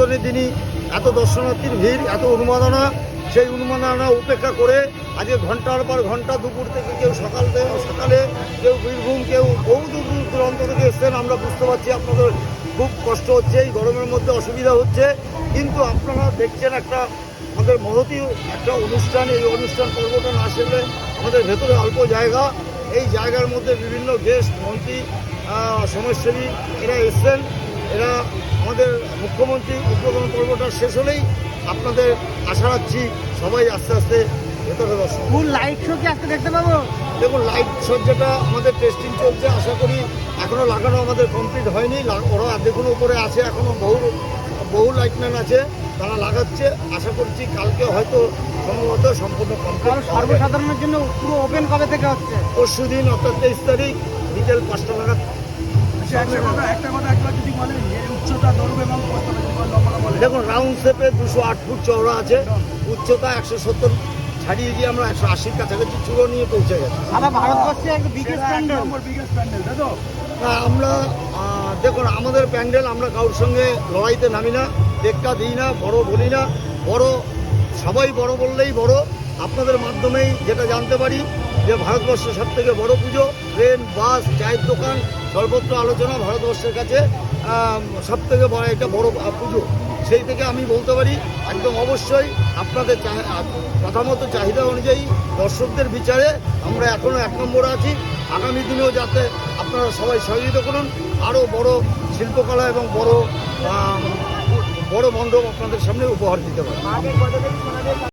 উদ্বোধনের দিনই এত দর্শনার্থীর ভিড়, এত উন্মাদনা, সেই উন্মাদনা উপেক্ষা করে আজকে ঘণ্টার পর ঘণ্টা দুপুর থেকে কেউ সকাল থেকে সকালে কেউ বীরভূম, কেউ বহু দূর দূর দূরান্ত থেকে এসছেন, আমরা বুঝতে পারছি আপনাদের খুব কষ্ট হচ্ছে, এই গরমের মধ্যে অসুবিধা হচ্ছে। কিন্তু আপনারা দেখছেন একটা আমাদের মহতি, একটা অনুষ্ঠান, এই অনুষ্ঠান পর্বটা না সেরলে আমাদের ভেতরে অল্প জায়গা। এই জায়গার মধ্যে বিভিন্ন গেস্ট মন্ত্রী সমাজসেবী, এরা এসছেন। এরা আমাদের মুখ্যমন্ত্রী উদ্বোধন পর্বটা শেষ হলেই আপনাদের আশা রাখছি সবাই আস্তে আস্তে ভেতরে দর্শন ফুল লাইট শো কি আজকে দেখতে পাবো? দেখুন লাইট সজ্জাটা আমাদের টেস্টিং চলছে আশা করি এখনও লাগানো আমাদের কমপ্লিট হয়নি। ওরা দেখুন উপরে আছে এখনও বহু বহু লাইটম্যান আছে তারা লাগাচ্ছে। আশা করছি কালকে হয়তো সম্ভবত সম্পূর্ণ কারণ কমপ্লিট সর্বসাধারণের জন্য পুরো ওপেন কবে থেকে হচ্ছে? পরশু দিন অর্থাৎ তেইশ তারিখ বিকেল পাঁচটা নাগাদ। আচ্ছা, একটা কথা দেখুন রাউন্ড শেপে দুশো আট ফুট চওড়া আছে উচ্চতা একশো সত্তর ছাড়িয়ে গিয়ে আমরা একশো আশির কাছাকাছি চূড়ো নিয়ে পৌঁছে গেছি। সারা ভারতবর্ষে একটা বিগেস্ট প্যান্ডেল নম্বর প্যান্ডেল, তাই তো? না আমরা দেখুন আমাদের প্যান্ডেল আমরা কারোর সঙ্গে লড়াইতে নামি না টেক্কা দিই না বড় বলি না। বড় সবাই বড় বললেই বড়। আপনাদের মাধ্যমেই যেটা জানতে পারি যে ভারতবর্ষের সব থেকে বড় পুজো ট্রেন বাস চায়ের দোকান সর্বত্র আলোচনা ভারতবর্ষের কাছে সব থেকে বড় একটা বড় পুজো। সেই থেকে আমি বলতে পারি একদম অবশ্যই আপনাদের চাহি- আহ, কথা মতো চাহিদা অনুযায়ী দর্শকদের বিচারে আমরা এখনও এক নম্বরে আছি। আগামী দিনেও যাতে আপনারা সবাই সহযোগিতা করুন। আরও বড় শিল্পকলা এবং বড় বড় মণ্ডপ আপনাদের সামনে উপহার দিতে পারি।